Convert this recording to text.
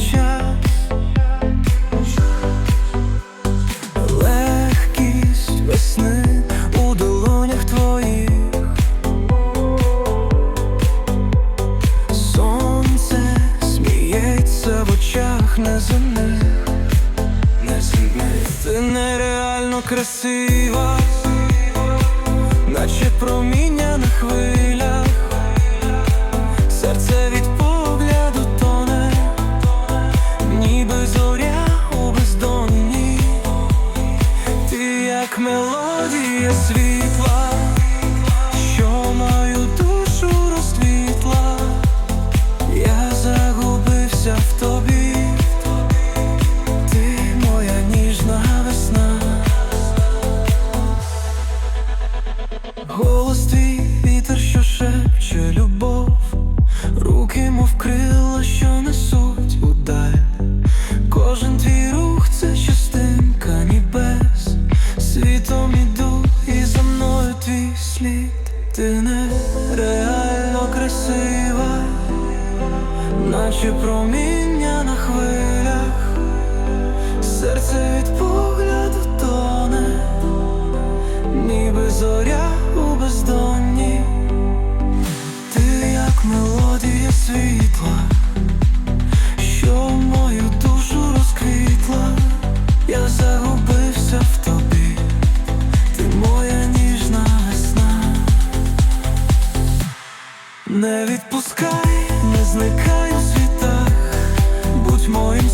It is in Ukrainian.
час, легкість весни у долонях твоїх, сонце сміється в очах неземних, неземних Ти нереально красива, наче проміння на хвилі. Мелодія світла, що мою душу розквітла, я загубився в тобі. Ти моя ніжна весна, голос твій вітер, любов, руки, мов крила, що несуть ти нереально красива, наче проміння на хвилях. Серце від погляду тоне, ніби зоря у бездонні, ти як мелодія світла, Не відпускай, не зникай у світах, будь моїм